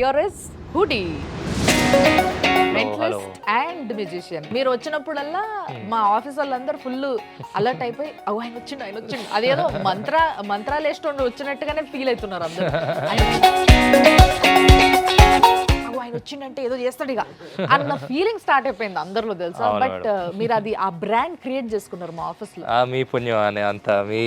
Here is Hoodi and musician మీరు వచ్చినప్పుడల్లా మా ఆఫీస్ వాళ్ళందరూ ఫుల్ అలర్ట్ అయిపోయి అవు ఆయన వచ్చిండు ఆయన వచ్చిండు. అదేదో మంత్ర మంత్రాలు వేస్తుండు వచ్చినట్టుగానే ఫీల్ అవుతున్నారు అందరూ. ఆయన వచ్చిండంటే ఏదో చేస్తాడు ఇక. అన్న ఫీలింగ్ స్టార్ట్ అయిపోయింది అందరిలో తెలుసా? బట్ మీరు అది ఆ బ్రాండ్ క్రియేట్ చేసుకున్నారు మా ఆఫీస్లో. మీ పుణ్యం అనే అంత మీ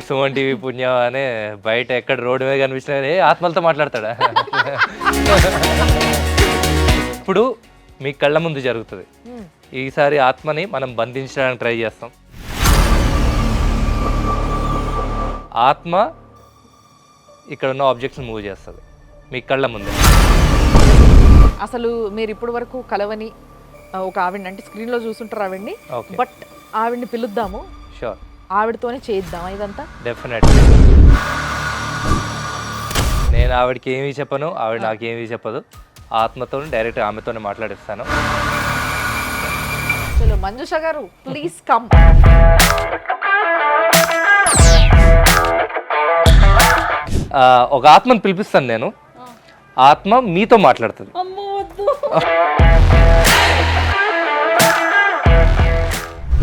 అబ్బా. ఈ సుమన్ టీవీ పుణ్యం అనే బయట ఎక్కడ రోడ్డు మీద కనిపించినా ఏ ఆత్మలతో మాట్లాడతాడా? ఇప్పుడు మీ కళ్ళ ముందు జరుగుతుంది. ఈసారి ఆత్మని మనం బంధించడానికి ట్రై చేస్తాం. ఆత్మ ఇక్కడ ఉన్న ఆబ్జెక్ట్స్ మూవ్ చేస్తుంది. మీ కళ్ళ ముందు. అసలు మీరు ఇప్పటి వరకు కలవని ఒక ఆవిడ అంటే స్క్రీన్లో చూసుంటారు ఆవిడ్ని బట్ ఆవిడ్ని పిలుద్దాము. షూర్. ఆవిడతోనే చేయిద్దామా ఇదంతా? డెఫినెట్ నేను ఆవిడకి ఏమీ చెప్పను ఆవిడ నాకు ఏమీ చెప్పదు. ఆత్మతో డైరెక్ట్ ఆమెతోనే మాట్లాడిస్తాను. చలో మంజుష గారు ప్లీజ్ కమ్ ఒక ఆత్మను పిలిపిస్తాను నేను. ఆత్మ మీతో మాట్లాడుతుంది.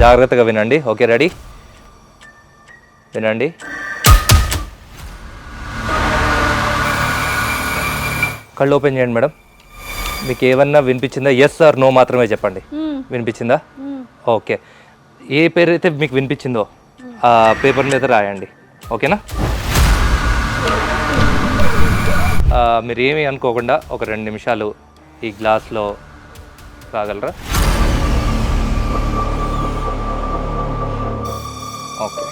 జాగ్రత్తగా వినండి. Okay ready? వినండి. కళ్ళు ఓపెన్ చేయండి మేడం. మీకు ఏమన్నా వినిపించిందా? ఎస్ ఆర్ నో మాత్రమే చెప్పండి. వినిపించిందా? ఓకే. ఏ పేరు అయితే మీకు వినిపించిందో ఆ పేపర్ మీద రాయండి. ఓకేనా? మీరు ఏమీ అనుకోకుండా ఒక రెండు నిమిషాలు ఈ గ్లాస్లో రాగలరా ఓకే.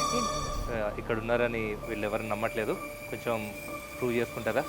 ఇక్కడ ఉన్నారని వీళ్ళు ఎవరు నమ్మట్లేదు. కొంచెం ప్రూవ్ చేసుకుంటారా?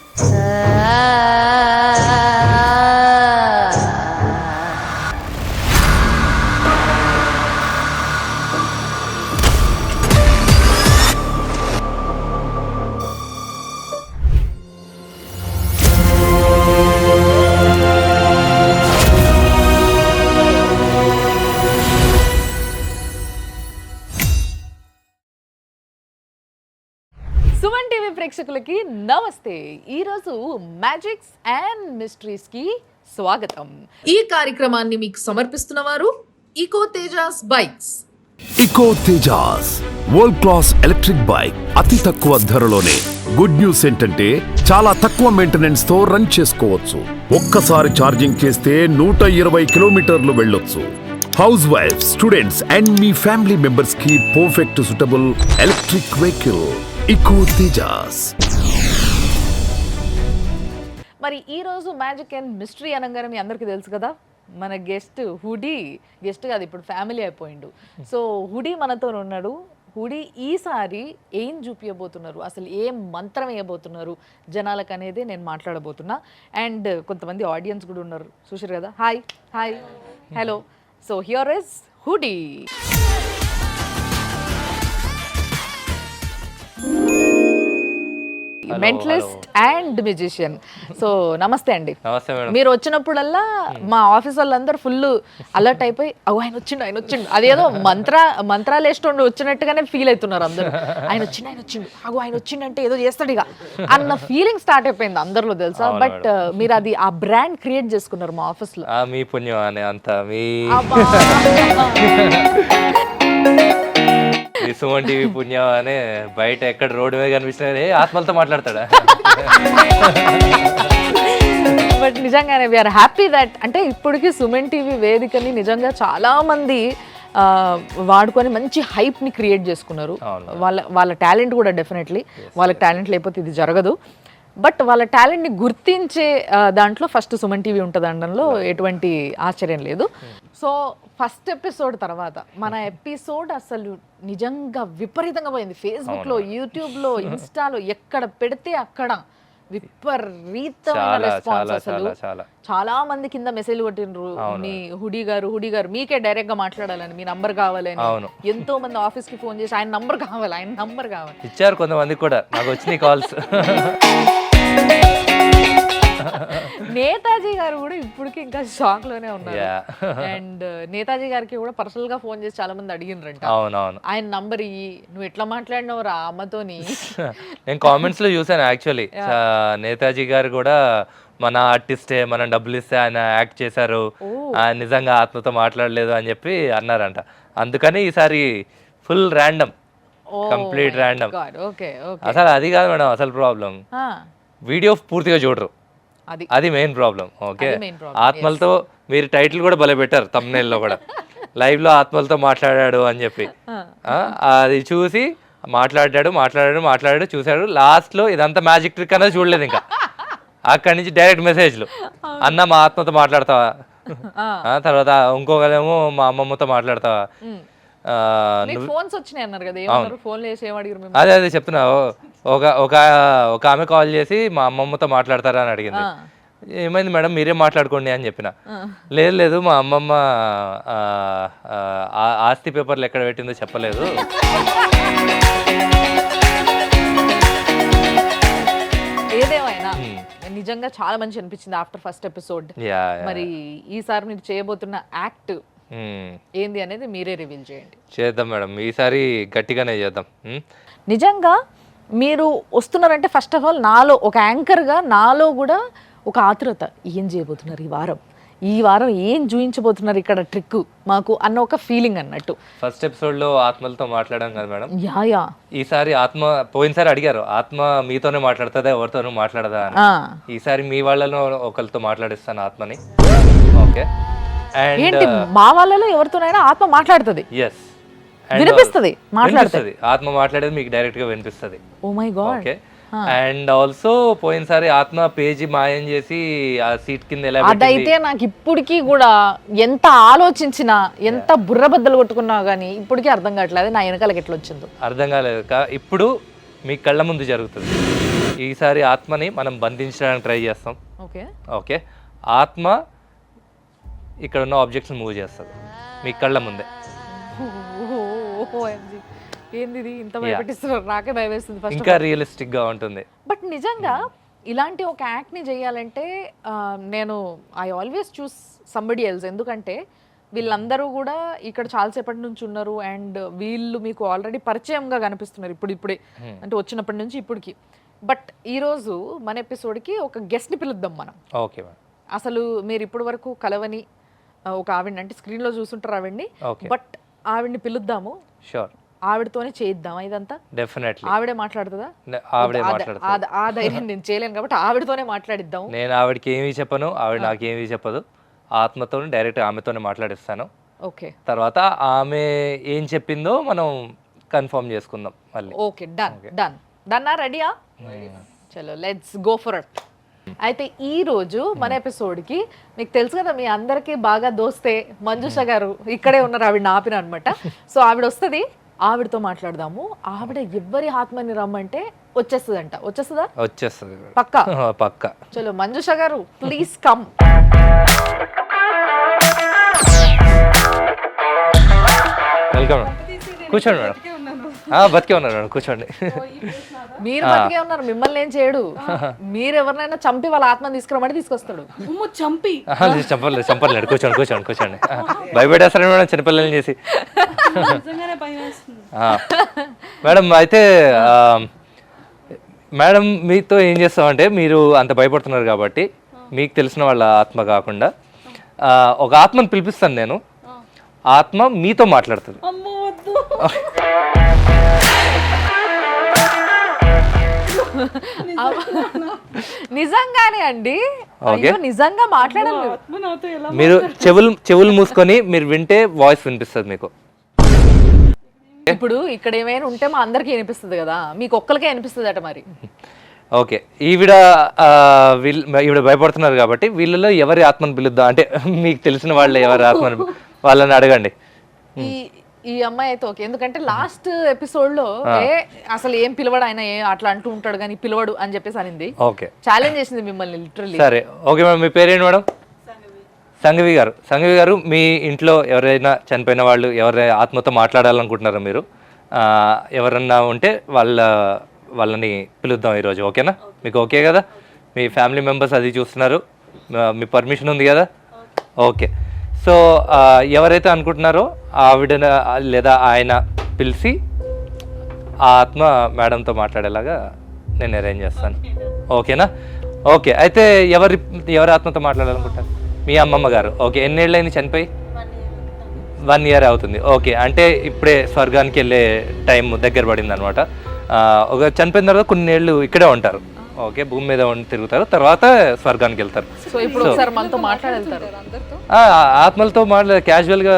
ప్రేక్షకులకి నమస్తే. ఈరోజు మ్యాజిక్స్ అండ్ మిస్టరీస్కి స్వాగతం. ఈ కార్యక్రమాన్ని మీకు సమర్పిస్తున్న వారు eco Tejas bikes. Eco Tejas world class electric bike అతి తక్కువ ధరలోనే గుడ్ న్యూస్ ఏంటంటే చాలా తక్కువ మెయింటెనెన్స్తో రన్ చేసుకోవచ్చు. ఒక్కసారి ఛార్జింగ్ చేస్తే నూట ఇరవై కిలోమీటర్లు వెళ్ళొచ్చు. హౌస్ వైఫ్ స్టూడెంట్స్ అండ్ మీ ఫ్యామిలీ మెంబర్స్కి perfect suitable electric vehicle eco Tejas మరి ఈ రోజు మ్యాజిక్ అండ్ మిస్టరీ అనగానే మీ అందరికీ తెలుసు కదా? మన గెస్ట్ హుడీ గెస్ట్ కాదు ఇప్పుడు ఫ్యామిలీ అయిపోయిండు. సో హుడీ మనతో ఉన్నాడు. హుడీ ఈసారి ఏం చూపించబోతున్నారు అసలు ఏం మంత్రం వేయబోతున్నారు? జనాలకు అనేది నేను మాట్లాడబోతున్నా. అండ్ కొంతమంది ఆడియన్స్ కూడా ఉన్నారు. చూసారు కదా? Hi hi. Hello. So here is Hoodi. Mentalist and musician so నమస్తే అండి. నమస్తే మేడం. మీరు వచ్చినప్పుడల్లా మా ఆఫీస్ వాళ్ళందరూ ఫుల్ అలర్ట్ అయిపోయి అవు ఆయన వచ్చిండు ఆయన వచ్చిండు. అదేదో మంత్ర మంత్రాలు వేస్తుండు వచ్చినట్టుగానే ఫీల్ అవుతున్నారు అందరూ. ఆయన వచ్చిండు ఆయన వచ్చిండు. అగు ఆయన వచ్చిండంటే ఏదో చేస్తాడు ఇక. అన్న ఫీలింగ్ స్టార్ట్ అయిపోయింది అందరిలో తెలుసా? బట్ మీరు అది ఆ బ్రాండ్ క్రియేట్ చేసుకున్నారు మా ఆఫీస్లో. మీ పుణ్యం అనే అంత మీ అబ్బా. ఈ సుమన్ టీవీ పుణ్యం అనే బయట ఎక్కడ రోడ్డు మీద కనిపించినా ఆత్మలతో మాట్లాడతాడా? బట్ నిజంగానే వీఆర్ హ్యాపీ దట్ అంటే ఇప్పటికీ సుమన్ టీవీ వేదికని నిజంగా చాలా మంది ఆ, వాడుకొని మంచి hype ని క్రియేట్ చేసుకున్నారు. వాళ్ళ వాళ్ళ టాలెంట్ కూడా డెఫినెట్లీ వాళ్ళ టాలెంట్ లేకపోతే ఇది జరగదు. బట్ వాళ్ళ టాలెంట్ని గుర్తించే దాంట్లో ఫస్ట్ సుమన్ టీవీ ఉంటుంది అనడంలో ఎటువంటి ఆశ్చర్యం లేదు. సో ఫస్ట్ ఎపిసోడ్ తర్వాత మన ఎపిసోడ్ అసలు నిజంగా విపరీతంగా పోయింది. ఫేస్బుక్లో యూట్యూబ్లో ఇన్స్టాలో ఎక్కడ పెడితే అక్కడ విపరీతమైన చాలా, రెస్పాన్స్ చాలా, అసలు. చాలా, మంది కింద మెసేజ్ కొట్టిండ్రు. మీ హుడీ గారు హుడీ గారు మీకే డైరెక్ట్గా మాట్లాడాలని మీ నంబర్ కావాలని. ఎంతో మంది ఆఫీస్కి ఫోన్ చేసి ఆయన నంబర్ కావాలి ఆయన నంబర్ కావాలి. ఇచ్చారు కొంతమంది కూడా. నాకు వచ్చినాయి కాల్స్. నేతాజీ గారు కూడా ఇప్పటికి ఇంకా షాక్లోనే ఉన్నారు అండ్ నేతాజీ గారికి కూడా పర్సనల్గా ఫోన్ చేసి చాలా మంది అడిగినరంట అవునవును. ఆయన నంబర్ ఇయ్యి నువ్వు ఎట్లా మాట్లాడినవరా అమ్మతోని నేను కామెంట్స్లో చూసాను యాక్చువల్లీ నేతాజీ గారు కూడా మన ఆర్టిస్టే మనం డబ్బులు ఇస్తే ఆయన యాక్ట్ చేశారు. ఆయన నిజంగా ఆత్మతో మాట్లాడలేదు అని చెప్పి అన్నారంట. అందుకని ఈసారి ఫుల్ ర్యాండమ్. Complete random. అసలు అది కాదు మేడం అసలు ప్రాబ్లం. వీడియో పూర్తిగా చూడరు. అది. మెయిన్ ప్రాబ్లం ఓకే ఆత్మలతో మీరు టైటిల్ కూడా భలే పెట్టారు తమ్నేల్లో కూడా. లైవ్లో ఆత్మలతో మాట్లాడాడు అని చెప్పి. అది చూసి మాట్లాడాడు మాట్లాడాడు మాట్లాడాడు చూశాడు. లాస్ట్లో ఇదంతా మ్యాజిక్ ట్రిక్ అనేది చూడలేదు ఇంకా. అక్కడి నుంచి డైరెక్ట్ మెసేజ్లు అన్న మా ఆత్మతో మాట్లాడతావా? తర్వాత ఇంకొకరేమో మా అమ్మమ్మతో మాట్లాడతావా? ఫోన్స్ వచ్చినాయి అన్నారు కదా ఏమన్నారు? ఫోన్ చేసి అదే అదే చెప్తున్నా. ఒక ఒక ఒక ఆమె కాల్ చేసి మా అమ్మమ్మతో మాట్లాడతారా అని అడిగింది. ఏమైంది మేడం? మీరే మాట్లాడుకోండి అని చెప్పిన. లేదు లేదు మా అమ్మమ్మ ఆస్తి పేపర్లు ఎక్కడ పెట్టిందో చెప్పలేదు. ఏదేమైనా? నిజంగా చాలా మంచి అనిపించింది ఆఫ్టర్ ఫస్ట్ ఎపిసోడ్. మరి ఈసారి మీరు చేయబోతున్న యాక్ట్ ఏంది అనేది మీరే రివీల్ చేయండి. చేద్దాం మేడం. ఈసారి గట్టిగానే చేద్దాం. ఉమ్. నిజంగా మీరు వస్తున్నారంటే ఫస్ట్ ఆఫ్ ఆల్ నాలో ఒక యాంకర్గా నాలో కూడా ఒక ఆతురత. ఏం చేయబోతున్నారు ఈ వారం? ఈ వారం ఏం చూపించబోతున్నారు ఇక్కడ ట్రిక్ మాకు అన్న ఒక ఫీలింగ్ అన్నట్టు. ఫస్ట్ ఎపిసోడ్లో ఆత్మలతో మాట్లాడాం కదా మేడం. Yeah yeah. ఈసారి ఆత్మ పోయినసారి అడిగారు ఆత్మ మీతోనే మాట్లాడుతుందా ఎవరితోనూ మాట్లాడదా. ఈసారి మీ వాళ్ళలో ఒకరితో మాట్లాడిస్తాను ఆత్మని. ఓకే ఏంటి మా వాళ్ళలో ఎవరితోనైనా ఆత్మ మాట్లాడుతుంది? ఎస్ వినిపిస్తది మాట్లాడితే వినిపిస్తుంది. ఆత్మ మాట్లాడేది మీకు డైరెక్ట్గా వినిపిస్తుంది. ఓ my god okay and also పోయినసారి ఆత్మ పేజీ మాయం చేసి ఆ సీట్ కింద ఎలా అదైతే నాకు ఇప్పటికీ కూడా ఎంత ఆలోచించినా ఎంత బుర్రబద్దలు కొట్టుకున్నా కానీ ఇప్పటికీ అర్థం కావట్లేదు. నా వెనకాలకి ఎట్లా వచ్చిందో. అర్థం కాలేదు. ఇప్పుడు మీ కళ్ళ ముందు జరుగుతుంది. ఈసారి ఆత్మని మనం బంధించడానికి ట్రై చేస్తాం. ఓకే ఓకే ఆత్మ ఇక్కడ ఉన్న ఆబ్జెక్ట్స్ మూవ్ చేస్తుంది. మీ కళ్ళ ముందే. ఏంది ఇంత భయపెట్టిస్తున్నారు. నాకే భయం వేస్తుంది ఫస్ట్ ఇంకా రియలిస్టిక్గా ఉంటుంది. బట్ నిజంగా ఇలాంటి ఒక యాక్ట్ని చేయాలంటే ఆ, నేను I always choose somebody else ఎందుకంటే వీళ్ళందరూ కూడా ఇక్కడ చాలాసేపటి నుంచి ఉన్నారు అండ్ వీళ్ళు మీకు ఆల్రెడీ పరిచయంగా కనిపిస్తున్నారు ఇప్పుడు ఇప్పుడే. అంటే వచ్చినప్పటి నుంచి ఇప్పటికి. బట్ ఈరోజు మన ఎపిసోడ్కి ఒక గెస్ట్ని పిలుద్దాం మనం. ఓకే అసలు మీరు ఇప్పటి వరకు కలవని ఒక ఆవిడని అంటే స్క్రీన్లో చూస్తుంటారు ఆవిడ్ని. ఓకే. బట్ ఆవిడ్ని పిలుద్దాము. షూర్ ఆవిడతోనే చేయిద్దామా ఇదంతా? డెఫినెట్లీ ఆవిడే మాట్లాడుతుందా? ఆవిడే మాట్లాడుతుంది. ఆ- ధైర్యం నేను చేయలేను కాబట్టి ఆవిడతోనే మాట్లాడిద్దాం నేను ఆవిడకి ఏమీ చెప్పను ఆవిడ నాకు ఏమీ చెప్పదు. ఆత్మతో డైరెక్ట్ ఆమెతోనే మాట్లాడిస్తాను. ఓకే. తర్వాత ఆమె ఏం చెప్పిందో మనం కన్ఫర్మ్ చేసుకుందాం మళ్ళీ. Okay done done. డన్నా రెడీయా? చలో లెట్స్ గో ఫర్ అట్ అయితే ఈ రోజు మన ఎపిసోడ్కి మీకు తెలుసు కదా మీ అందరికీ బాగా దోస్తే మంజుష గారు ఇక్కడే ఉన్నారు ఆవిడ ఆపిన అనమాట సో ఆవిడ వస్తుంది ఆవిడతో మాట్లాడదాము. ఆవిడ ఎవ్వరి ఆత్మని రమ్మంటే వచ్చేస్తుందంట. వచ్చేస్తుందా? వచ్చేస్తుంది. పక్కా? పక్క. చలో మంజుష గారు ప్లీజ్ కమ్. వెల్కమ్. కూర్చోండి మేడం. బతికే ఉన్నారు మేడం కూర్చోండి. మీరు బతికే ఉన్నారు మిమ్మల్ని ఏం చేయడు. మీరు ఎవరినైనా చంపి వాళ్ళ ఆత్మని తీసుకురమ్మంటే తీసుకొస్తాడు. ఉమ్ము చంపి. చంపలేదు చంపలేదు కూర్చోండి కూర్చోండి కూర్చోండి. ఆ, భయపెట్టేస్తారండి మేడం చిన్నపిల్లల్ని చేసి. మేడం అయితే మేడం మీతో ఏం చేస్తామంటే మీరు అంత భయపడుతున్నారు కాబట్టి మీకు తెలిసిన వాళ్ళ ఆత్మ కాకుండా ఆ, ఒక ఆత్మను పిలిపిస్తాను నేను. ఆత్మ మీతో మాట్లాడుతుంది. నిజంగానే? అండి. ఓకే. నిజంగా మాట్లాడాలి మీరు. చెవులు చెవులు మూసుకొని మీరు వింటే వాయిస్ వినిపిస్తుంది మీకు. ఇప్పుడు ఇక్కడ ఏమైనా ఉంటే మా అందరికీ వినిపిస్తుంది కదా. మీకు ఒక్కరికే వినిపిస్తుంది అట మరి. ఓకే. ఈవిడ ఆ, వీళ్ళు ఈవిడ భయపడుతున్నారు కాబట్టి వీళ్ళలో ఎవరి ఆత్మను పిలుద్దాం? అంటే మీకు తెలిసిన వాళ్ళ ఎవరి ఆత్మను వాళ్ళని అడగండి. ఈ అమ్మాయి అయితే ఓకే. ఎందుకంటే లాస్ట్ ఎపిసోడ్లో ఏ అసలు ఏం పిలవడు ఆయన ఏ అట్లా అంటూ ఉంటాడు కానీ పిలవడు అని చెప్పేసి అనింది. ఓకే. ఛాలెంజ్ చేసింది మిమ్మల్ని లిటరలీ సరే. ఓకే మేడం మీ పేరేంటి మేడం? సంఘవి గారు. సంఘవి గారు మీ ఇంట్లో ఎవరైనా చనిపోయిన వాళ్ళు ఎవరైనా ఆత్మతో మాట్లాడాలనుకుంటున్నారా మీరు? ఆ, ఎవరన్నా ఉంటే వాళ్ళ వాళ్ళని పిలుద్దాం ఈరోజు ఓకేనా? మీకు ఓకే కదా? మీ ఫ్యామిలీ మెంబర్స్ అది చూస్తున్నారు. మీ పర్మిషన్ ఉంది కదా? ఓకే. సో ఎవరైతే అనుకుంటున్నారో ఆవిడ లేదా ఆయన పిలిచి ఆ ఆత్మ మేడంతో మాట్లాడేలాగా నేను అరేంజ్ చేస్తాను. ఓకేనా? ఓకే అయితే ఎవరి ఎవరి ఆత్మతో మాట్లాడాలనుకుంటారు మీ అమ్మమ్మ గారు. ఓకే ఎన్నేళ్ళు అయింది చనిపోయి? వన్ ఇయర్ అవుతుంది. ఓకే అంటే ఇప్పుడే స్వర్గానికి వెళ్ళే టైం దగ్గర పడింది అనమాట ఒక చనిపోయిన తర్వాత కొన్ని ఏళ్ళు ఇక్కడే ఉంటారు. ఓకే భూమి మీద ఉండి తిరుగుతారు తర్వాత స్వర్గానికి వెళ్తారు. సో ఇప్పుడు ఒకసారి మనతో మాట్లాడెళ్తారు. అందరితో? ఆ, ఆత్మలతో మాట్లా క్యాజువల్గా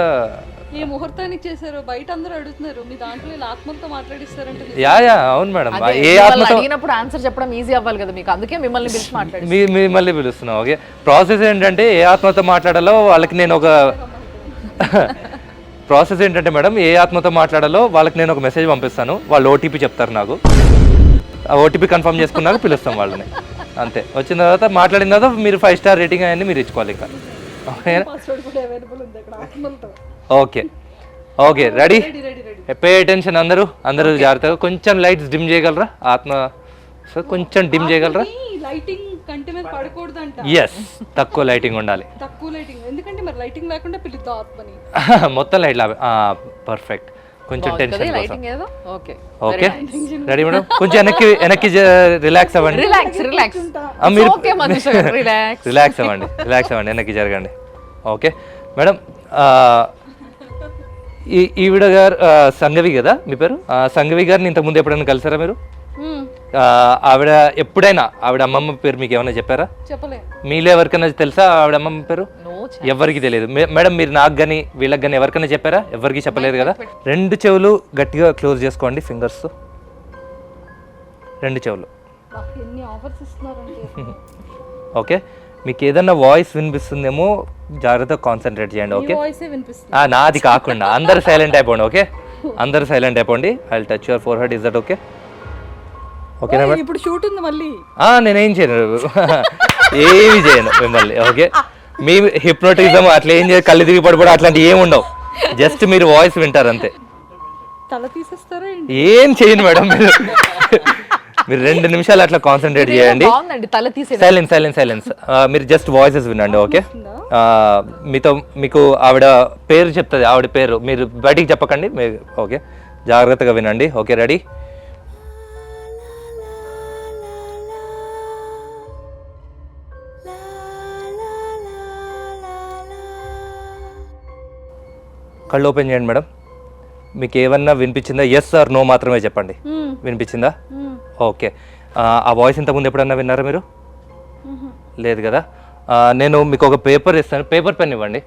ఏ ముహూర్తానికి చేశారు బయట అందరూ అడుగుతున్నారు మీ దాంట్లో ఇలా ఆత్మలతో మాట్లాడిస్తారంటే. యా యా అవును మేడం. ఏ ఆత్మతో అడిగినప్పుడు ఆన్సర్ చెప్పడం ఈజీ అవ్వాలి కదా మీకు అందుకే మిమ్మల్ని పిలిచి మాట్లాడి మీ మిమ్మల్ని పిలుస్తున్నాం ఓకే. ప్రాసెస్ ఏంటంటే ఏ ఆత్మతో మాట్లాడాలో వాళ్ళకి నేను ఒక ప్రాసెస్ ఏంటంటే మేడం ఏ ఆత్మతో మాట్లాడాలో వాళ్ళకి నేను ఒక మెసేజ్ పంపిస్తాను వాళ్ళు ఓటీపీ చెప్తారు నాకు. ఓటీపీ కన్ఫర్మ్ చేసుకున్నాక పిలుస్తాం వాళ్ళని. అంతే. వచ్చిన తర్వాత మాట్లాడిన తర్వాత మీరు ఫైవ్ స్టార్ రేటింగ్ అవన్నీ మీరు ఇచ్చుకోవాలి ఇంకా. Okay. Okay ready? Pay attention అందరూ. అందరూ జాగ్రత్తగా కొంచెం లైట్స్ డిమ్ చేయగలరా? ఆత్మ సార్ కొంచెం డిమ్ చేయగలరా? లైటింగ్ కంటి మీద పడకూడదంట. ఎస్ తక్కువ లైటింగ్ ఉండాలి. తక్కువ లైటింగ్ ఎందుకంటే మరి లైటింగ్ లేకుండా పిలుద్దాం ఆత్మని. మొత్తం లైట్ పర్ఫెక్ట్ కొంచెం టెన్షన్ కోసం. లైటింగ్ ఏదో? ఓకే. ఓకే. రెడీ మేడం కొంచెం వెనక్కి వెనక్కి రిలాక్స్ అవ్వండి. రిలాక్స్ రిలాక్స్ ఆ, మీరు ఓకే మనసు రిలాక్స్ రిలాక్స్ అవ్వండి రిలాక్స్ అవ్వండి వెనక్కి జరగండి. ఓకే. మేడం ఆ, ఈ ఈవిడ గారు సంగవి కదా? మీ పేరు? సంగవి గారిని ఇంతకుముందు ఎప్పుడైనా కలిసారా మీరు? ఆ, ఆవిడ ఎప్పుడైనా ఆవిడ అమ్మమ్మ పేరు మీకు ఏమైనా చెప్పారా? మీలో ఎవరికైనా తెలుసా ఆవిడ అమ్మమ్మ పేరు? ఎవరికి తెలియదు. మేడం మీరు నాకు కానీ వీళ్ళకి కానీ ఎవరికైనా చెప్పారా? ఎవరికి చెప్పలేదు కదా? రెండు చెవులు గట్టిగా క్లోజ్ చేసుకోండి ఫింగర్స్. రెండు చెవులు. ఓకే. మీకు ఏదన్నా వాయిస్ వినిపిస్తుందేమో జాగ్రత్తగా కాన్సన్ట్రేట్ చేయండి ఓకే? నాది కాకుండా. అందరు సైలెంట్ అయిపోండి ఓకే? అందరు సైలెంట్ అయిపోండి. I touch your forehead is that okay ఓకేనా మేడం ఇప్పుడు షూట్ ఉంది మళ్ళీ. నేనేం చేయను. ఏమి చేయను మిమ్మల్ని ఓకే? మీ హిప్నోటిజం అట్లా ఏం చేయ కళ్ళు తిరిగి పడిపోవడం అట్లాంటి ఏమి ఉండవు. జస్ట్ మీరు వాయిస్ వింటారు అంతే. తల తీసేస్తారా ఏం చేయను మేడం మీరు. మీరు రెండు నిమిషాలు అట్లా కాన్సన్ట్రేట్ చేయండి. సైలెన్స్ సైలెన్స్ సైలెన్స్ మీరు జస్ట్ వాయిసెస్ వినండి ఓకే? మీతో మీకు ఆవిడ పేరు చెప్తుంది ఆవిడ పేరు. మీరు బయటికి చెప్పకండి ఓకే? జాగ్రత్తగా వినండి ఓకే? రెడీ? కళ్ళు ఓపెన్ చేయండి మేడం. మీకు ఏమన్నా వినిపించిందా? ఎస్ ఆర్ నో మాత్రమే చెప్పండి. వినిపించిందా? ఓకే ఆ, ఆ వాయిస్ ఇంతకుముందు ఎప్పుడన్నా విన్నారా మీరు? లేదు కదా. నేను మీకు ఒక పేపర్ ఇస్తాను. పేపర్ పెన్ ఇవ్వండి.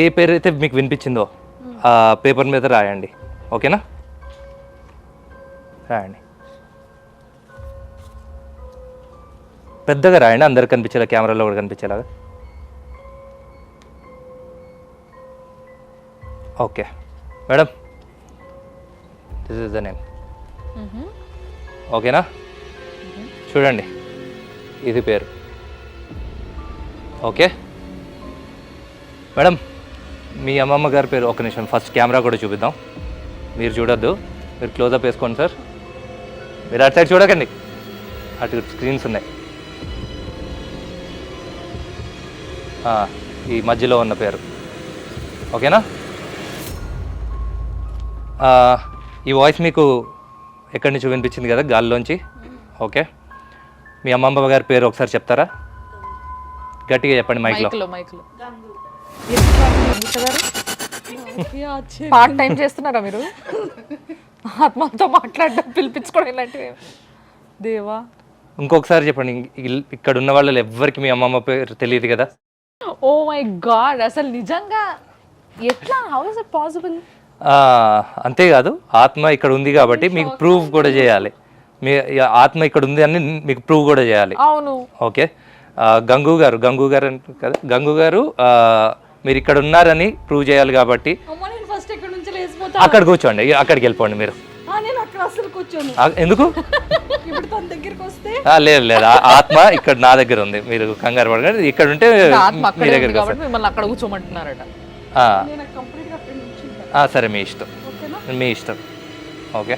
ఏ పేరు అయితే మీకు వినిపించిందో ఆ పేపర్ మీద రాయండి. ఓకేనా రాయండి. పెద్దగా రాయండి. అందరికి కనిపించేలా కెమెరాలో కూడా కనిపించేలాగా. Okay. Madam. This is the name ఓకేనా? చూడండి. ఇది పేరు. ఓకే. మేడం మీ అమ్మమ్మ గారి పేరు ఒక నిమిషం. ఫస్ట్ కెమెరా కూడా చూపిద్దాం. మీరు చూడొద్దు. మీరు క్లోజప్ వేసుకోండి సార్ మీరు అటు సైడ్ చూడకండి. అటు స్క్రీన్స్ ఉన్నాయి. ఈ మధ్యలో ఉన్న పేరు. ఓకేనా? ఈ వాయిస్ మీకు ఎక్కడి నుంచి వినిపించింది కదా? గాల్లోంచి. ఓకే. మీ అమ్మమ్మ గారి పేరు ఒకసారి చెప్తారా? గట్టిగా చెప్పండి మైక్లో. పార్ట్ టైం చేస్తున్నారా మీరు? ఆత్మతో మాట్లాడడం పిలిపించుకోవడం ఇలాంటివి దేవా. ఇంకొకసారి చెప్పండి ఇక్కడ ఉన్న వాళ్ళు ఎవ్వరికి మీ అమ్మమ్మ పేరు తెలియదు కదా? ఓ మై గాడ్ అసలు నిజంగా ఎట్లా? హౌ ఇస్ ఇట్ పాసిబుల్ అంతేకాదు ఆత్మ ఇక్కడ ఉంది కాబట్టి మీకు ప్రూవ్ కూడా చేయాలి. మీ ఆత్మ ఇక్కడ ఉంది అని మీకు ప్రూవ్ కూడా చేయాలి. అవును. ఓకే? గంగు గారు గంగు గారు అంటారు కదా? గంగు గారు మీరు ఇక్కడ ఉన్నారని ప్రూవ్ చేయాలి కాబట్టి అక్కడ కూర్చోండి. అక్కడికి వెళ్ళిపోండి మీరు. ఎందుకు? లేదు లేదు. ఆత్మ ఇక్కడ నా దగ్గర ఉంది. మీరు కంగారు పడకండి. ఇక్కడ ఉంటే మీ అక్కడ కూర్చోమంటున్నారట ఆ, నేను కంప్లీట్గా అక్కడ నుంచి ఆ, సరే మీ ఇష్టం. మీ ఇష్టం. ఓకే.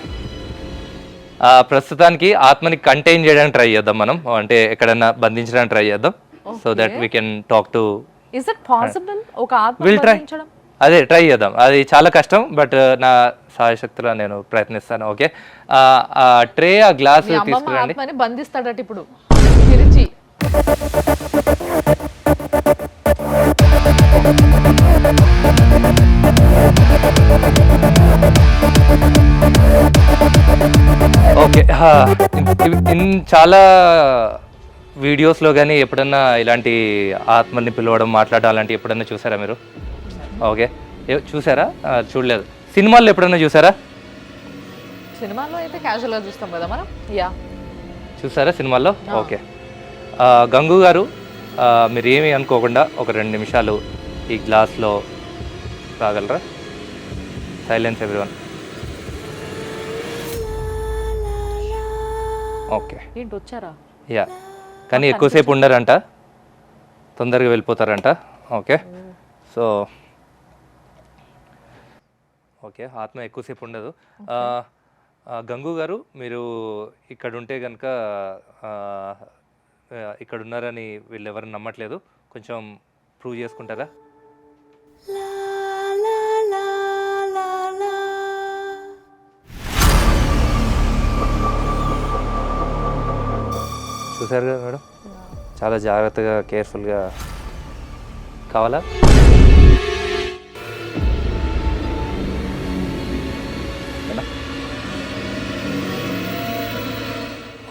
ప్రస్తుతానికి ఆత్మని కంటైన్ చేయడానికి ట్రై చేద్దాం మనం. అంటే ఎక్కడన్నా బంధించడానికి ట్రై చేద్దాం. So that we can talk to is it possible ఒక ఆత్మ విల్ ట్రై అదే ట్రై చేద్దాం. అది చాలా కష్టం బట్ నా సాయశక్తిలో నేను ప్రయత్నిస్తాను. ఓకే. ఆ ట్రే ఆ గ్లాస్ తీసుకురండి. బంధిస్తాడట ఇప్పుడు. తిరిచి ఓకే ఇన్ చాలా వీడియోస్లో కానీ ఎప్పుడన్నా ఇలాంటి ఆత్మల్ని పిలవడం మాట్లాడడం అలాంటి ఎప్పుడన్నా చూసారా మీరు? ఓకే చూసారా? చూడలేదు. సినిమాల్లో ఎప్పుడన్నా చూసారా? సినిమాలో అయితే క్యాజువల్గా చూస్తాం కదా మనం? యా చూసారా సినిమాల్లో? ఓకే. గంగు గారు మీరు ఏమీ అనుకోకుండా ఒక రెండు నిమిషాలు ఈ గ్లాస్లో రాగలరా సైలెన్స్ ఎవ్రీవన్ ఓకే ఏంటి వచ్చారా యా కానీ ఎక్కువసేపు ఉండరంట. తొందరగా వెళ్ళిపోతారంట. ఓకే సో ఓకే ఆత్మ ఎక్కువసేపు ఉండదు. ఆ, ఆ, గంగు గారు మీరు ఇక్కడ ఉంటే కనుక ఇక్కడ ఉన్నారని వీళ్ళు ఎవరు నమ్మట్లేదు. కొంచెం ప్రూవ్ చేసుకుంటారా? చూసారు కదా మేడం? చాలా జాగ్రత్తగా కేర్ఫుల్గా కావాలా?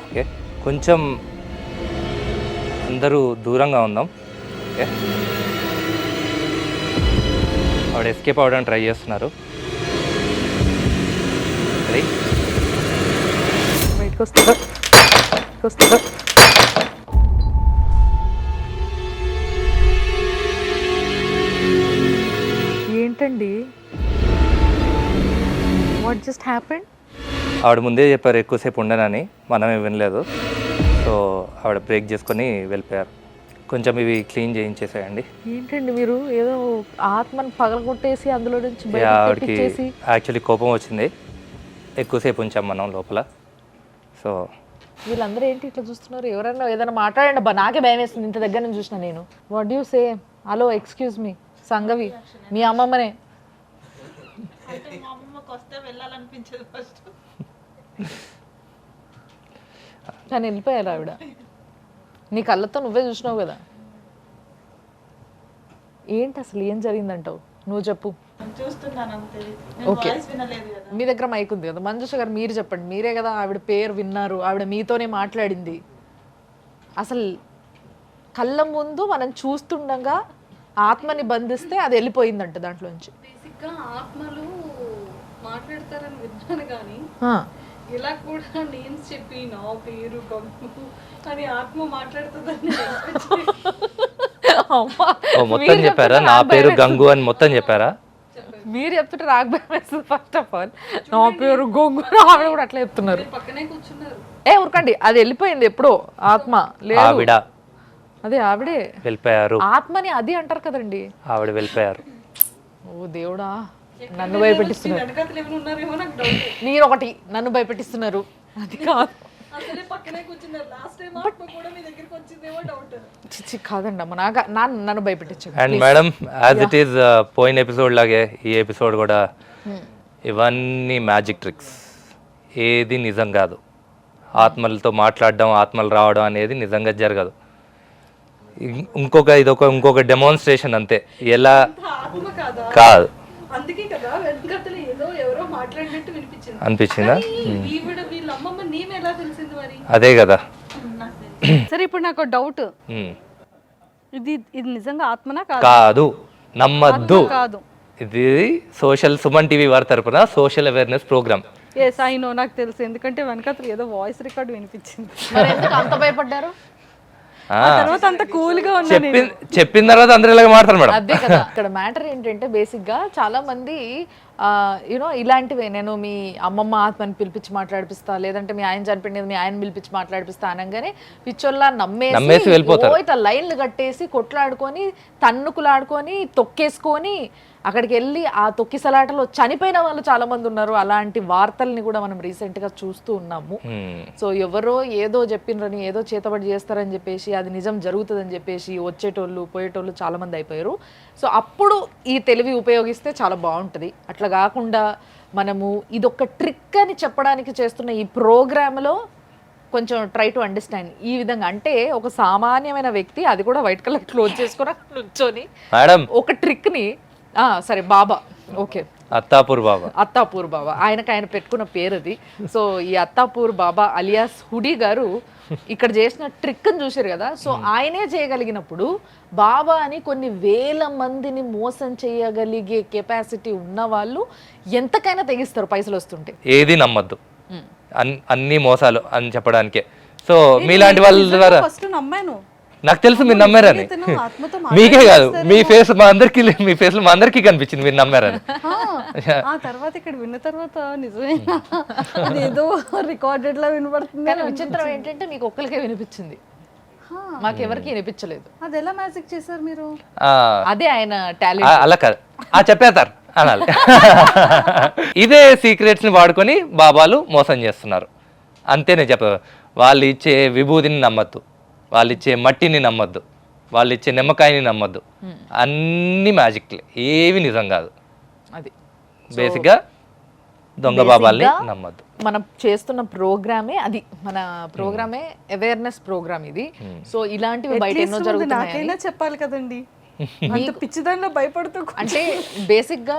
ఓకే. కొంచెం అందరూ దూరంగా ఉందాం. ఓకే. ఆవిడ ఎస్కేప్ అవ్వడానికి ట్రై చేస్తున్నారు. బయటకు వస్తారా వస్తారా ఏంటండి? వాట్ జస్ట్ హ్యాపెండ్ ఆవిడ ముందే చెప్పారు ఎక్కువసేపు ఉండనని. మనమే వినలేదు. సో ఆవిడ బ్రేక్ చేసుకొని వెళ్ళిపోయారు. కొంచెం ఇవి క్లీన్ చేయించేసేయండి. ఏంటండి మీరు? ఏదో ఆత్మను పగలగొట్టేసి అందులో నుంచి ఆవిడకి యాక్చువల్లీ కోపం వచ్చింది. ఎక్కువసేపు ఉంచాం మనం లోపల. సో వీళ్ళందరూ ఏంటి ఇట్లా చూస్తున్నారు? ఎవరైనా ఏదైనా మాట్లాడండి అబ్బా. నాకే భయం వేస్తుంది. ఇంత దగ్గర నుంచి చూసిన నేను. What you say hello excuse me Sangavi మీ అమ్మమ్మనే. కానీ వెళ్ళిపోయారు ఆవిడ. నీ కళ్ళతో నువ్వే చూసినావు కదా. ఏంటి అసలు ఏం జరిగిందంటావు? నువ్వు చెప్పు. ఓకే. మీ దగ్గర మైక్ ఉంది కదా. మంజుష గారు మీరు చెప్పండి. మీరే కదా ఆవిడ పేరు విన్నారు. ఆవిడ మీతోనే మాట్లాడింది. అసలు కళ్ళ ముందు మనం చూస్తుండగా ఆత్మని బంధిస్తే అది వెళ్ళిపోయిందంట దాంట్లోంచి. బేసిక్గా ఆత్మలు మాట్లాడతారని విన్నాను కానీ ఆ, ఇలా కూడా నేమ్స్ చెప్పి నా పేరు గంగు అని ఆత్మ మాట్లాడుతుందని మొత్తం మీరు చెప్పారా? చెప్తుంటే నా పేరు గంగు అని మొత్తం చెప్పారా. మీరు చెప్తుంటే నాకు భయం వేస్తుంది ఫస్ట్ ఆఫ్ ఆల్ నా పేరు గొంగు ఆవిడ కూడా అట్లా చెప్తున్నారు. పక్కనే కూర్చున్నారు. ఏ ఉరకండి. అది వెళ్ళిపోయింది ఎప్పుడో. ఆత్మ లేదు ఆవిడ. అదే ఆవిడే. వెళ్ళిపోయారు. ఆత్మని అది అంటారు కదండి. ఆవిడ వెళ్ళిపోయారు. ఓ దేవుడా నన్ను భయపెట్టిస్తున్నారు. మీరు ఒకటి నన్ను భయపెట్టిస్తున్నారు. అది కాదు. అసలే పక్కనే కూర్చున్నారు. లాస్ట్ టైం ఆత్మ కూడా మీ దగ్గరికి వచ్చిందేమో డౌట్ చిచ్చి కాదండి అమ్మ నాకు నా నన్ను and madam as it is పోయిన ఎపిసోడ్ లాగే ఈ ఎపిసోడ్ కూడా ఇవన్నీ మ్యాజిక్ ట్రిక్స్ ఏది నిజం కాదు. ఆత్మలతో మాట్లాడడం ఆత్మలు రావడం అనేది నిజంగా జరగదు. ఇంకొక ఇదొక ఇంకొక డెమాన్స్ట్రేషన్ అంతే. ఎలా? కాదా? కాదు. అందుకే కదా వెనకాతలు ఏదో ఎవరో మాట్లాడినట్టు వినిపించింది. అనిపించిందా? ఈవిడ వీళ్ళ అమ్మమ్మ నేమ్ ఎలా తెలిసింది మరి? అదే కదా. సరే ఇప్పుడు నాకు డౌట్. ఇది ఇది నిజంగా ఆత్మనా కాదు? నమ్మద్దు. కాదు. ఇది సోషల్ సుమన్ టీవీ వారి తరపున social awareness programme. Yes I know నాకు తెలుసు. ఎందుకంటే వెనకాతలు ఏదో వాయిస్ రికార్డ్ వినిపించింది. మరి ఎందుకు అంత భయపడ్డారు? తర్వాత అంత కూల్గా చెప్పిన చెప్పిన తర్వాత అందరూ ఇలాగ మాడతారు మేడం. అదే కదా ఇక్కడ మ్యాటర్ ఏంటంటే బేసిక్గా చాలా మంది యూనో ఇలాంటివే. నేను మీ అమ్మమ్మ ఆత్మని పిలిపించి మాట్లాడిపిస్తా లేదంటే మీ ఆయన చనిపోయినది మీ ఆయన పిలిపించి మాట్లాడిపిస్తా అనగానే పిచ్చోల్లా నమ్మేసి నమ్మేసి వెళ్ళిపోతారు. ఓ ఇట్లా లైన్లు కట్టేసి కొట్లాడుకొని తన్నుకులాడుకొని తొక్కేసుకొని అక్కడికి వెళ్ళి ఆ తొక్కిసలాటలో చనిపోయిన వాళ్ళు చాలా మంది ఉన్నారు. అలాంటి వార్తల్ని కూడా మనం recent గా చూస్తూ ఉన్నాము. సో ఎవరో ఏదో చెప్పినరని ఏదో చేతబడి చేస్తారని చెప్పేసి అది నిజం జరుగుతుందని చెప్పేసి వచ్చేటోళ్ళు పోయేటోళ్ళు చాలా మంది అయిపోయారు. సో అప్పుడు ఈ తెలివి ఉపయోగిస్తే చాలా బాగుంటుంది. అట్లా కాకుండా మనము ఇదొక ట్రిక్ అని చెప్పడానికి చేస్తున్న ఈ ప్రోగ్రామ్లో కొంచెం ట్రై టు అండర్స్టాండ్. ఈ విధంగా అంటే ఒక సామాన్యమైన వ్యక్తి అది కూడా వైట్ కలర్ క్లోజ్ చేసుకుని అక్కడ నుంచొని ఒక ట్రిక్ని సరే బాబా. ఓకే. అత్తాపూర్ బాబా. అత్తాపూర్ బాబా. ఆయనకు ఆయన పెట్టుకున్న పేరు అది సో ఈ అత్తాపూర్ బాబా అలియాస్ హుడీ గారు ఇక్కడ చేసిన ట్రిక్ని చూసారు కదా. సో ఆయనే చేయగలిగినప్పుడు బాబా అని కొన్ని వేల మందిని మోసం చేయగలిగే కెపాసిటీ ఉన్న వాళ్ళు ఎంతకైనా తెగిస్తారు పైసలు వస్తుంటే. ఏది నమ్మద్దు. అన్- అన్ని మోసాలు అని చెప్పడానికే. సో మీలాంటి వాళ్ళ ద్వారా ఫస్ట్ నమ్మాను. నాకు తెలుసు మీరు నమ్మారని. మీకే కాదు మీ ఫేస్ మా అందరికి మీ ఫేస్ మా అందరికీ కనిపించింది మీరు నమ్మారని. ఆ, ఆ తర్వాత ఇక్కడ విన్న తర్వాత నిజమే. అదేదో రికార్డెడ్ లా వినపడుతుంది కానీ విచిత్రం ఏంటంటే మీకు ఒక్కరికే వినిపించింది. మాకెవరికి వినిపించలేదు. అది ఎలా మ్యాజిక్ చేశారు మీరు? ఆ, అదే ఆయన టాలెంట్ అలా కాదు. ఆ చెప్పేస్తారు అనాలి. ఇదే సీక్రెట్స్ని వాడుకొని బాబాలు మోసం చేస్తున్నారు. అంతే నేను చెప్ప వాళ్ళు ఇచ్చే విభూతిని నమ్మద్దు. వాళ్ళు ఇచ్చే మట్టిని నమ్మద్దు. వాళ్ళు ఇచ్చే నిమ్మకాయని నమ్మద్దు. అన్ని మ్యాజిక్లే. ఏవి నిజం కాదు. అది. బేసిక్గా దొంగ బాబాల్ని నమ్మద్దు. మనం చేస్తున్న ప్రోగ్రామే అది. మన ప్రోగ్రామే అవేర్నెస్ ప్రోగ్రామ్ ఇది. సో ఇలాంటివి బయట ఎన్నో జరుగుతున్నాయి చెప్పాలి కదండి. పిచ్చిదానిలో భయపడుతూ అంటే బేసిక్గా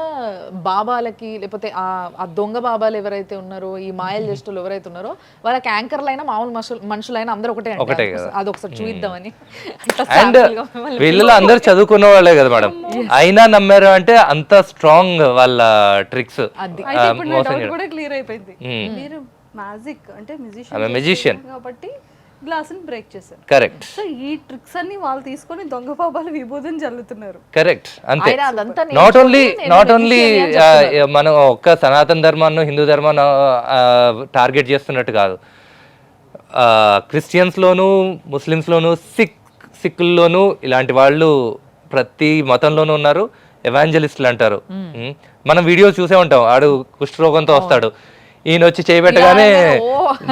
బాబాలకి లేకపోతే ఆ దొంగ బాబాలు ఎవరైతే ఉన్నారో ఈ మాయలు చేస్తులు ఎవరైతే ఉన్నారో వాళ్ళకి యాంకర్లైనా మామూలు మనుషులు మనుషులైనా అందరూ ఒకటే. ఒకటే. అది ఒకసారి చూద్దామని. అండ్ వీళ్ళలో అందరు చదువుకున్న వాళ్ళే కదా మేడం. అయినా నమ్మారు అంటే అంత స్ట్రాంగ్ వాళ్ళ ట్రిక్స్ కూడా క్లియర్ అయిపోయింది. మీరు మ్యాజిక్ అంటే మ్యూజిషియన్. కాబట్టి గ్లాస్ని బ్రేక్ చేశారు. కరెక్ట్ సో ఈ ట్రిక్స్ అన్ని వాళ్ళు తీసుకొని దొంగ బాబాలు విభూతిని చల్లుతున్నారు. కరెక్ట్ అంతే. ఆయన అదంతా నాట్ ఓన్లీ నాట్ ఓన్లీ మనం ఒక్క సనాతన ధర్మాన్ని హిందూ ధర్మాన్ని టార్గెట్ చేస్తున్నట్టు కాదు. క్రిస్టియన్స్లోను ముస్లిమ్స్లోను సిక్ సిక్కుల్లోనూ ఇలాంటి వాళ్ళు ప్రతి మతంలోనూ ఉన్నారు. ఎవాంజలిస్టులు అంటారు. మనం వీడియోస్ చూసే ఉంటాం. ఆడు కుష్ఠరోగంతో వస్తాడు. ఈయన వచ్చి చేయబెట్టగానే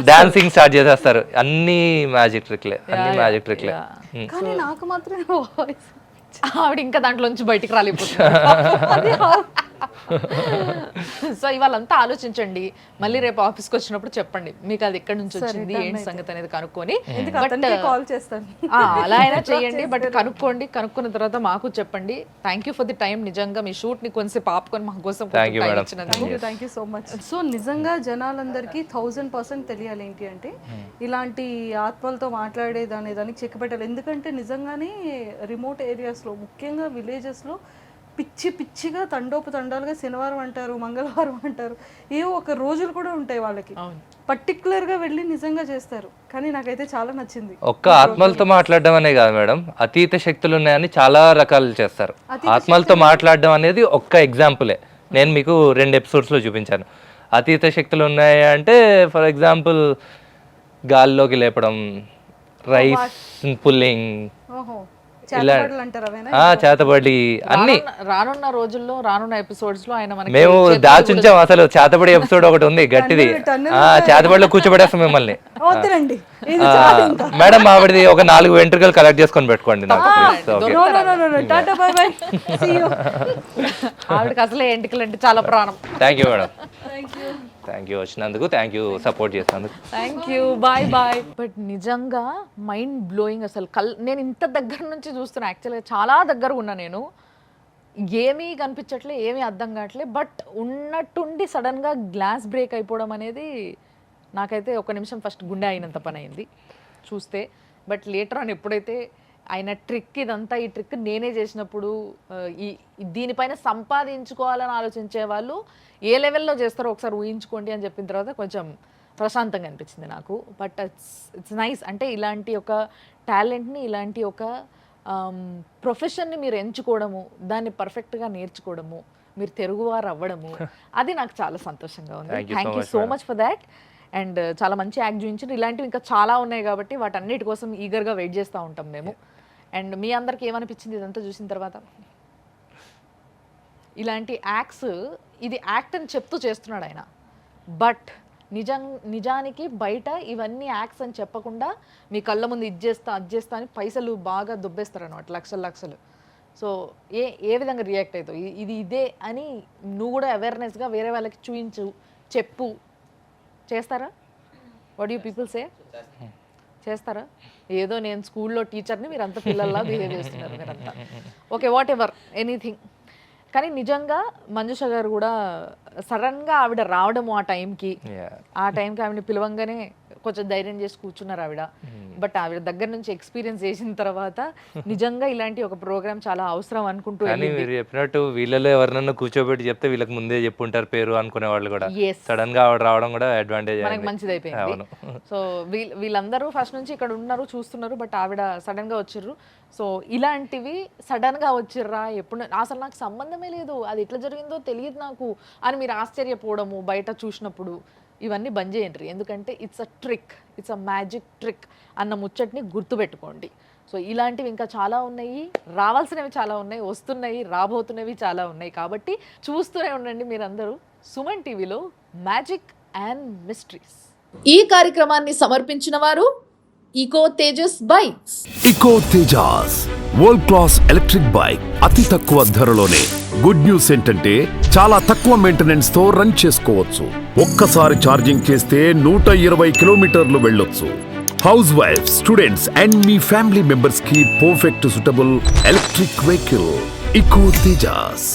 డాన్సింగ్ స్టార్ట్ చేసేస్తారు. అన్ని మ్యాజిక్ ట్రిక్లే అన్ని మ్యాజిక్ ట్రిక్లే. కానీ నాకు మాత్రమే వాయిస్ ఆవిడ ఇంకా దాంట్లోంచి బయటికి రాలేకపోతుంది. సో ఇవాళంతా ఆలోచించండి. మళ్ళీ రేపు ఆఫీస్కి వచ్చినప్పుడు చెప్పండి. మీకు అది ఎక్కడి నుంచి వచ్చింది ఏంటి సంగతి అనేది కనుక్కొని. అతనికి కాల్ చేస్తాను? ఆ, అలా అయినా చేయండి. బట్ కనుక్కోండి. కనుక్కున్న తర్వాత మాకు చెప్పండి. Thank you for the time నిజంగా మీ షూట్ని కొంచెంసేపు ఆపుకొని మా కోసం కొంచెం. Thank you so much so నిజంగా జనాలందరికీ థౌజండ్ పర్సెంట్ తెలియాలి ఏంటి అంటే ఇలాంటి ఆత్మలతో మాట్లాడే దాని దానికి చెక్ పెట్టాలి. ఎందుకంటే నిజంగానే రిమోట్ ఏరియాస్లో ముఖ్యంగా విలేజెస్లో పిచ్చి పిచ్చిగా తండోపు తండాలుగా శనివారం అంటారు మంగళవారం అంటారు. ఏవో ఒక రోజులు కూడా ఉంటాయి వాళ్ళకి. Particular గా వెళ్ళి నిజంగా చేస్తారు. కానీ నాకైతే చాలా నచ్చింది. ఒక్క ఆత్మలతో మాట్లాడడం అనే కాదు మేడం. అతీత శక్తులు ఉన్నాయని చాలా రకాలు చేస్తారు. ఆత్మలతో మాట్లాడడం అనేది ఒక్క ఎగ్జాంపులే నేను మీకు రెండు ఎపిసోడ్స్లో చూపించాను. అతీత శక్తులు ఉన్నాయి అంటే ఫర్ ఎగ్జాంపుల్ గాల్లోకి లేపడం రైస్ పుల్లింగ్ చేతబడి అన్ని. రానున్న- రోజుల్లో రానున్న ఎపిసోడ్స్లో ఆయన మనకి మేము దాచుంచాం అసలు. చేతబడి ఎపిసోడ్ ఒకటి ఉంది గట్టిది. ఆ చేతబడిలో కూర్చోబెడేస్తాం మిమ్మల్ని. మేడం ఆవిడది ఒక నాలుగు వెంట్రుకలు కలెక్ట్ చేసుకొని పెట్టుకోండి నాకు please. Okay. No no no no tata bye bye see you ఆవిడకి అసలే ఎంటికలు అంటే చాలా ప్రాణం. Thank you madam thank you వచ్చినందుకు థ్యాంక్ యూ సపోర్ట్ చేసినందుకు. Thank you bye bye but నిజంగా మైండ్ బ్లోయింగ్ అసలు. కల్ నేను ఇంత దగ్గర నుంచి చూస్తున్నా. యాక్చువల్గా చాలా దగ్గర ఉన్నా నేను. ఏమీ కనిపించట్లే ఏమీ అర్థం కావట్లే. బట్ ఉన్నట్టుండి సడన్గా గ్లాస్ బ్రేక్ అయిపోవడం అనేది నాకైతే ఒక నిమిషం ఫస్ట్ గుండె అయినంత పని అయింది. చూస్తే. బట్ లేటర్ అని ఎప్పుడైతే ఆయన ట్రిక్ ఇదంతా ఈ ట్రిక్ నేనే చేసినప్పుడు ఈ దీనిపైన సంపాదించుకోవాలని ఆలోచించే వాళ్ళు ఏ లెవెల్లో చేస్తారో ఒకసారి ఊహించుకోండి అని చెప్పిన తర్వాత కొంచెం ప్రశాంతంగా అనిపించింది నాకు. But it's it's nice. అంటే ఇలాంటి ఒక టాలెంట్ని ఇలాంటి ఒక ప్రొఫెషన్ని మీరు ఎంచుకోవడము దాన్ని పర్ఫెక్ట్గా నేర్చుకోవడము మీరు తెలుగువారు అవ్వడము అది నాకు చాలా సంతోషంగా ఉంది. Thank you so. Much for that and చాలా మంచి యాక్ట్ చూపించారు ఇలాంటివి ఇంకా చాలా ఉన్నాయి కాబట్టి వాటన్నిటి కోసం ఈగర్గా వెయిట్ చేస్తూ ఉంటాం మేము. అండ్ మీ అందరికి ఏమనిపించింది ఇదంతా చూసిన తర్వాత? ఇలాంటి యాక్ట్స్ ఇది యాక్ట్ అని చెప్తూ చేస్తున్నాడు ఆయన. బట్ నిజం నిజానికి బయట ఇవన్నీ యాక్స్ అని చెప్పకుండా మీ కళ్ళ ముందు ఇది చేస్తా అది చేస్తా అని పైసలు బాగా దుబ్బేస్తారు అనమాట లక్షలు లక్షలు. సో ఏ ఏ విధంగా రియాక్ట్ అవుతావు ఇది ఇదే అని నువ్వు కూడా అవేర్నెస్గా వేరే వాళ్ళకి చూయించు చెప్పు. చేస్తారా? వాట్ యూ పీపుల్ సే చేస్తారా? ఏదో నేను స్కూల్లో టీచర్ని మీరు అంత పిల్లల్లా బిహేవ్ చేస్తున్నారు మీరంతా. ఓకే వాట్ ఎవర్ ఎనీథింగ్ కానీ నిజంగా మంజుష గారు కూడా సడన్గా ఆవిడ రావడము ఆ టైంకి. ఆ టైంకి ఆవిడని పిలవంగానే కొంచెం ధైర్యం చేసి కూర్చున్నారు ఆవిడ. బట్ ఆవిడ దగ్గర నుంచి ఎక్స్పీరియన్స్ చేసిన తర్వాత నిజంగా ఇలాంటి ఒక ప్రోగ్రామ్ చాలా అవసరం అనుకుంటూ మీరు చెప్పినట్టు వీళ్ళలో ఎవరినన్నా కూర్చోబెట్టి చెప్తే వీళ్ళకి ముందే చెప్పుంటారు పేరు అనుకునే వాళ్ళు కూడా. సడన్గా ఆవిడ రావడం కూడా అడ్వాంటేజ్ మనకి మంచిది అయిపోయింది సో వీళ్ళ వీళ్ళందరూ ఫస్ట్ నుంచి ఇక్కడ ఉన్నారు చూస్తున్నారు బట్ ఆవిడ సడన్గా వచ్చిర్రు. సో ఇలాంటివి సడన్గా వచ్చిర్రా? ఎప్పుడు అసలు నాకు సంబంధమే లేదు. అది ఎట్లా జరిగిందో తెలియదు నాకు అని మీరు ఆశ్చర్యపోవడము బయట చూసినప్పుడు ఇవన్నీ బంద్ చేయండి. ఎందుకంటే it's a trick it's a magic trick అన్న ముచ్చట్ని గుర్తుపెట్టుకోండి. సో ఇలాంటివి ఇంకా చాలా ఉన్నాయి. రావాల్సినవి చాలా ఉన్నాయి. వస్తున్నాయి రాబోతున్నవి చాలా ఉన్నాయి. కాబట్టి చూస్తూనే ఉండండి మీరందరూ సుమన్ టీవీలో మ్యాజిక్ అండ్ మిస్టరీస్ ఈ కార్యక్రమాన్ని సమర్పించిన వారు eco Tejas bikes eco Tejas world class electric bike అతి తక్కువ ధరలోనే గుడ్ న్యూస్ ఏంటంటే చాలా తక్కువ మెయింటెనెన్స్తో రన్ చేసుకోవచ్చు. ఒక్కసారి ఛార్జింగ్ చేస్తే నూట ఇరవై కిలోమీటర్లు వెళ్ళొచ్చు. హౌస్ వైఫ్ స్టూడెంట్స్ అండ్ మీ ఫ్యామిలీ మెంబర్స్కి perfect suitable electric vehicle eco Tejas